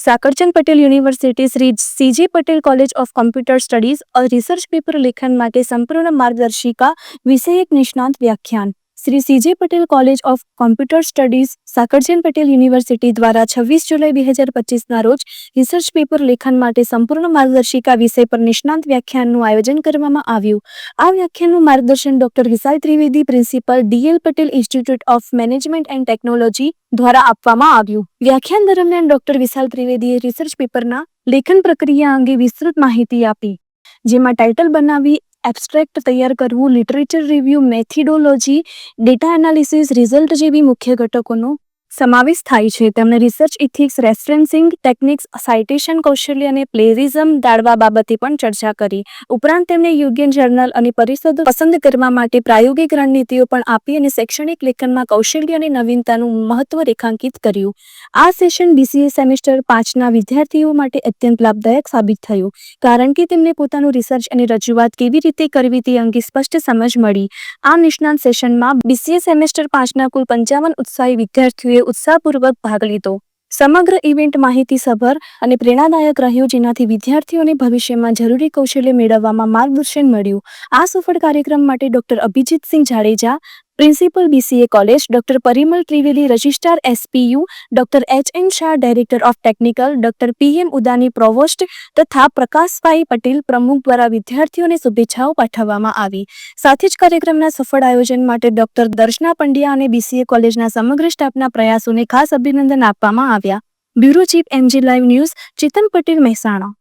Sakarchand Patel university Shri CG Patel college of computer studies a research paper લેખન માટે સંપૂર્ણ માર્ગદર્શિકા વિષયક નિષ્ણાંત વ્યાખ્યાન. Shri CJ Patel college of computer studies, Sakarjan Patel university દ્વારા છવ્વીસ જુલાઈ બે હજાર પચીસના રોજ રિસર્ચ પેપર લેખન માટે સંપૂર્ણ માર્ગદર્શિકા વિષય પર નિષ્ણાંત વ્યાખ્યાનનું આયોજન કરવામાં આવ્યું. આ વ્યાખ્યાનનું માર્ગદર્શન doctor Vishal Trivedi, principal DL Patel institute of management and technology દ્વારા આપવામાં આવ્યું. વ્યાખ્યાન દરમિયાન ડોક્ટર વિશાલ ત્રિવેદીએ રિસર્ચ પેપરના લેખન પ્રક્રિયા અંગે વિસ્તૃત માહિતી આપી, જેમાં ટાઇટલ બનાવી એબ્સ્ટ્રેક્ટ તૈયાર કરવું literature review methodology data analysis result જેવી મુખ્ય ઘટકોનો સમાવેશ થાય છે. તેમણે research ethics referencing techniques citation કૌશલ્ય અને પ્લેરિઝમ ટાળવા બાબતે પણ ચર્ચા કરી. ઉપરાંત તેમણે યોગ્ય જર્નલ અને પરિષદો પસંદ કરવા માટે પ્રાયોગિક રણનીતિઓ પણ આપી અને શૈક્ષણિક લેખનમાં કૌશલ્ય અને નવીનતાનું મહત્વ રેખાંકિત કર્યું. આ સેશન બીસીએ સેમેસ્ટર પાંચના વિદ્યાર્થીઓ માટે અત્યંત લાભદાયક સાબિત થયું, કારણ કે તેમને પોતાનું રિસર્ચ અને રજૂઆત કેવી રીતે કરવી તે અંગે સ્પષ્ટ સમજ મળી. આ નિષ્ણાંત સેશનમાં બીસીએ સેમેસ્ટર પાંચના કુલ પંચાવન ઉત્સાહી વિદ્યાર્થીઓએ ઉત્સાહપૂર્વક ભાગ લીધો. સમગ્ર ઇવેન્ટ માહિતીસભર અને પ્રેરણાદાયક રહ્યું જેનાથી વિદ્યાર્થીઓને ભવિષ્યમાં જરૂરી કૌશલ્ય મેળવવામાં માર્ગદર્શન મળ્યું. આ સફળ કાર્યક્રમ માટે doctor Abhijitsinh Jadeja principal BCA college, doctor Parimal Trivedi registrar SPU, doctor H N Shah, director of technical, doctor PM Udani provost તથા પ્રકાશભાઈ પટેલ પ્રમુખ દ્વારા વિદ્યાર્થીઓને શુભેચ્છાઓ પાઠવવામાં આવી. સાથે જ કાર્યક્રમના સફળ આયોજન માટે ડોક્ટર દર્શના પંડ્યા અને બીસીએ કોલેજના સમગ્ર સ્ટાફના પ્રયાસોને ખાસ અભિનંદન આપવામાં આવ્યા. Bureau chief MG live news, Chetan Patel Mehsana.